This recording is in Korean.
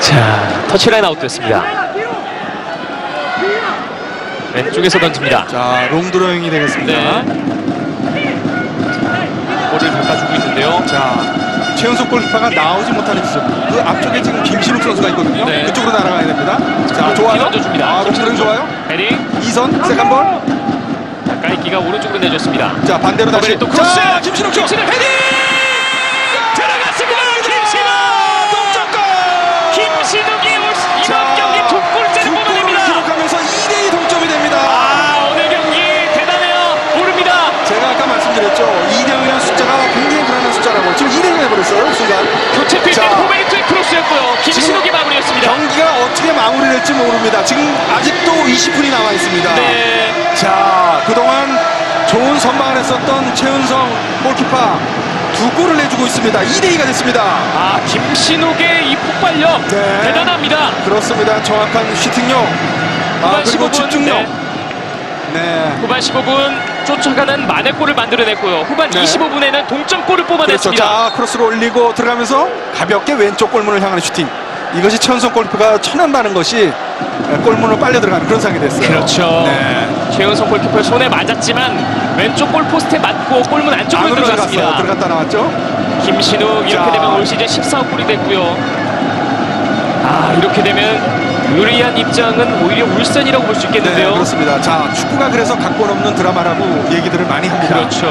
자, 터치라인 아웃됐습니다. 왼쪽에서 던집니다. 자, 롱드로잉이 되겠습니다. 네. 볼을 바꿔주고 있는데요. 자, 최은석 골키퍼가 나오지 못하는 지점. 그 앞쪽에 지금 김신욱 선수가 있거든요. 네. 그쪽으로 날아가야 됩니다. 자, 좋아요. 던져줍니다. 아, 롱드로잉 좋아요. 헤딩. 이선, 세컨볼. 자, 까이기가 오른쪽으로 내줬습니다. 자, 반대로 다시. 또 크로스. 자, 김신욱 쪽. 김신욱 헤딩! 들어갔습니다. 김신욱! 동점골! 김신욱이 올- 자, 이번 경기 두 골째를 두 골을 뽑아냅니다. 기록하면서 2대2 동점이 됩니다. 아, 오늘 경기 대단해요. 모릅니다. 제가 아까 말씀드렸죠. 2대0이라는 숫자가 굉장히 불안한 숫자라고. 지금 2대0 해버렸어요, 순간. 교체 필 자. 때 호베르토의 크로스였고요. 김신욱이 마무리했습니다. 경기가 어떻게 마무리 될지 모릅니다. 지금 아직도 20분이 남아 있습니다. 네. 자, 그동안 좋은 선방을 했었던 최은성 골키퍼 두 골을 내주고 있습니다. 2대2가 됐습니다. 아, 김신욱의 이 폭발력 네. 대단합니다. 그렇습니다. 정확한 슈팅력. 아, 그리고 15분, 집중력. 네. 네. 후반 15분 쫓아가는 만회골을 만들어냈고요. 후반 네. 25분에는 동점골을 그렇죠. 뽑아냈습니다. 자, 크로스로 올리고 들어가면서 가볍게 왼쪽 골문을 향하는 슈팅. 이것이 최은성 골키퍼가 천연다는 것이 골문으로 빨려 들어가는 그런 상황이 됐어요. 그렇죠. 네. 최은성 골키퍼 손에 맞았지만 왼쪽 골 포스트에 맞고 골문 안쪽으로 들어갔습니다. 들어갔다 나왔죠. 김신욱 이렇게 자. 되면 올 시즌 14골이 됐고요. 아 이렇게 되면 유리한 입장은 오히려 울산이라고 볼수 네, 있겠는데요. 그렇습니다. 자, 축구가 그래서 각본 없는 드라마라고 얘기들을 많이 합니다. 그렇죠.